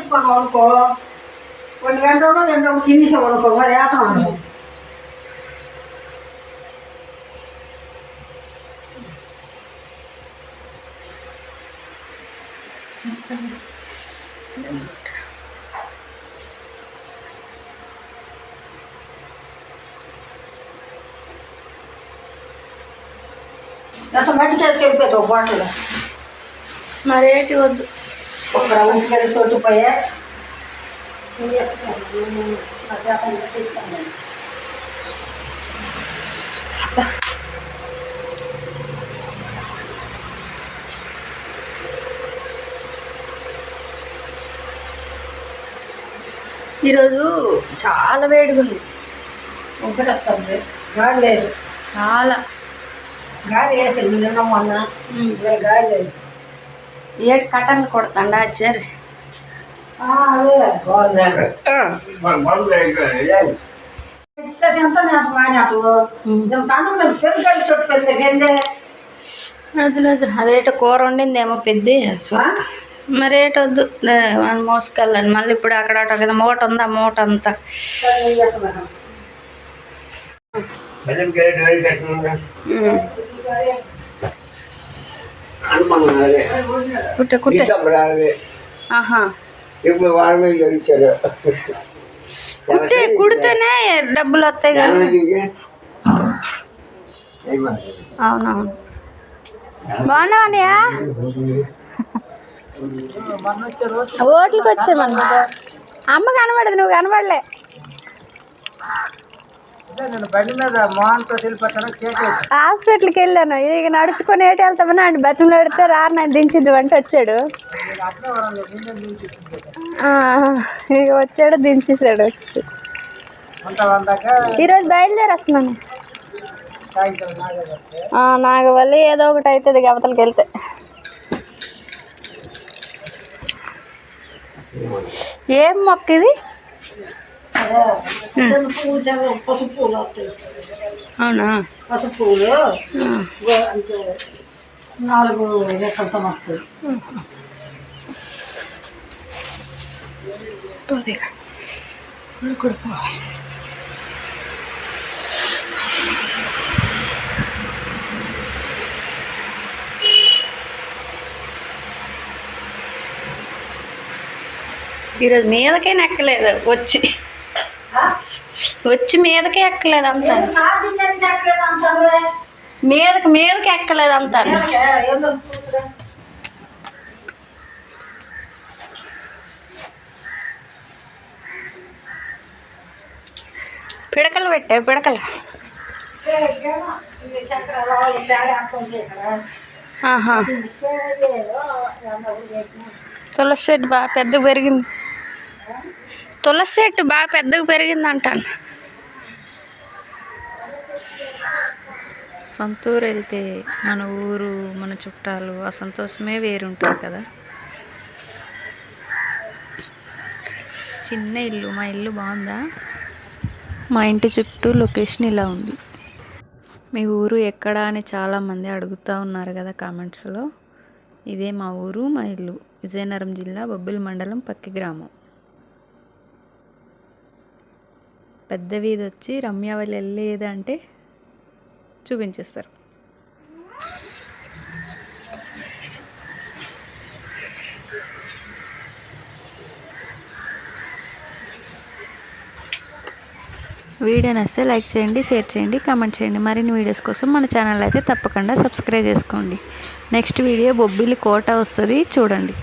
పెట్టుకున్నాం అనుకో ఒంటి గంట రెండు గంటలు తినేసాం అనుకో మరి ఏతం అనుకో అసలు బయటికి వెళ్ళిపోతావు ఒక బాటలో మరేటి వద్దు ఒక ఈరోజు చాలా వేడిగా ఉంది ఒకటి గాలి లేదు. చాలా. గాలి వేసింది నిన్న మొన్న. గాలి లేదు. ఏడు కట్టన్లు కొడతాండా వద్దు అదేటో కూర వండిందేమో పెద్ద. మరేట వద్దు. లే- మనం మోసుకెళ్ళండి. మళ్ళీ ఇప్పుడు అక్కడ అటు కదా మూట ఉంది? మూట అంతా. ఉమ్. కుట్టే కుట్టే ఆహా ఇప్పుడు వాళ్ళ మీద గెలిచారు కుట్టే కుడితేనే డబ్బులు వస్తాయి కానీ అవునవును బాగున్నావా ఓట్లకి వచ్చామన్న అమ్మ కనబడదు నువ్వు కనబడలే హాస్పిటల్కి వెళ్ళాను. ఇక నడుచుకొని ఏటి వెళ్తామని ఆయన బతులు పెడితే రారు నేను దించిద్దు అంటే వచ్చాడు ఇక వచ్చాడు దించేసాడు. వచ్చి ఈరోజు బయలుదేరి వస్తున్నాను వల్ల ఏదో ఒకటి అవుతుంది గవతలకి వెళ్తే. ఏం మొక్క ఇది? పువ్వు తెల్ల పసుపు పూలు వస్తాయి అవునా పసుపు పూలు అంటే నాలుగు రెక్కలతో వస్తాయి పోదిగా. ఇక్కడ ఈరోజు మీదకే నెక్కలేదు వచ్చి వచ్చి మీదకి ఎక్కలేదు అంత. మీదకి మీదకి ఎక్కలేదు అంత. పిడకలు పెట్టే పిడకలు. తులసి చెట్టు బాగా పెద్దగా పెరిగింది. తులసి చెట్టు బాగా పెద్దగా పెరిగింది అంటాను సొంత ఊరు వెళ్తే మన ఊరు మన చుట్టాలు ఆ సంతోషమే వేరుంటుంది కదా. చిన్న ఇల్లు మా ఇల్లు బాగుందా? మా ఇంటి చుట్టూ లొకేషన్ ఇలా ఉంది. మీ ఊరు ఎక్కడ అని చాలామంది అడుగుతూ ఉన్నారు కదా కామెంట్స్లో. ఇదే మా ఊరు మా ఇల్లు. విజయనగరం జిల్లా బొబ్బిలి మండలం పక్కి గ్రామం. పెద్ద వీధి వచ్చి రమ్య వాళ్ళు వెళ్ళేది అంటే చూపించేస్తారు. వీడియో నచ్చితే లైక్ చేయండి షేర్ చేయండి కామెంట్ చేయండి. మరిన్ని వీడియోస్ కోసం మన ఛానల్ అయితే తప్పకుండా సబ్స్క్రైబ్ చేసుకోండి. నెక్స్ట్ వీడియో బొబ్బిలి కోట వస్తుంది చూడండి.